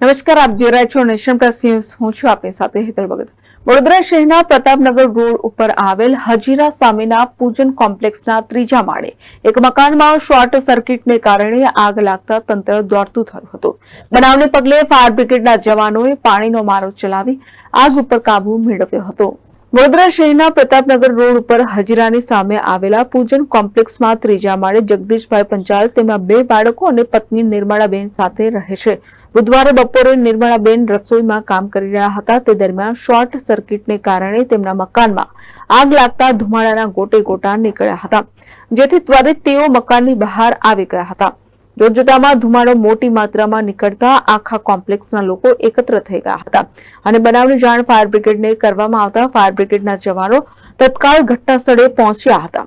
નમસ્કાર, આપ જોઈ રહ્યા છો નેશન પ્લસ ન્યૂઝ. હું છું આપની સાથે હેતલ ભગત. વડોદરા શહેરના પ્રતાપનગર રોડ ઉપર આવેલ હજીરા સામેના પૂજન કોમ્પ્લેક્સના ત્રીજા માળે એક મકાનમાં શોર્ટ સર્કિટને કારણે આગ લાગતા તંત્ર દોડતું થયું હતું. બનાવને પગલે ફાયર બ્રિગેડના જવાનોએ પાણીનો મારો ચલાવી આગ ઉપર કાબુ મેળવ્યો હતો. વડોદરા શહેરના પ્રતાપનગર રોડ ઉપર હજીરાની સામે આવેલા પૂજન કોમ્પ્લેક્સમાં ત્રીજા માળે જગદીશભાઈ પંચાલ તેમના બે બાળકો અને પત્ની નિર્મળાબેન સાથે રહે છે. બુધવારે બપોરે નિર્મળાબેન રસોઈમાં કામ કરી રહ્યા હતા. તે દરમિયાન શોર્ટ સર્કિટને કારણે તેમના મકાનમાં આગ લાગતા ધુમાડાના ગોટે ગોટા નીકળ્યા હતા, જેથી ત્વરિત તેઓ મકાનની બહાર આવી ગયા હતા. જોતજોતામાં ધુમાડો મોટી માત્રામાં નીકળતા આખા કોમ્પ્લેક્સના લોકો એકત્ર થઈ ગયા હતા. અને બનાવની જાણ ફાયર બ્રિગેડને કરવામાં આવતા ફાયર બ્રિગેડના જવાનો તત્કાળ ઘટનાસ્થળે પહોંચ્યા હતા.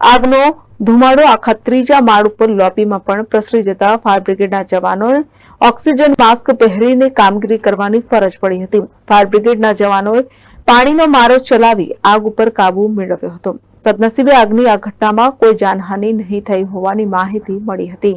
આગનો ધુમાડો આખા ત્રીજા માળ ઉપર લોબીમાં પણ પ્રસરી જતા ફાયર બ્રિગેડના જવાનોએ ઓક્સિજન માસ્ક પહેરીને કામગીરી કરવાની ફરજ પડી હતી. ફાયર બ્રિગેડના જવાનોએ પાણીનો મારો ચલાવી આગ ઉપર કાબુ મેળવ્યો હતો. સદનસીબે આગની આ ઘટનામાં કોઈ જાનહાનિ નહીં થઈ હોવાની માહિતી મળી હતી.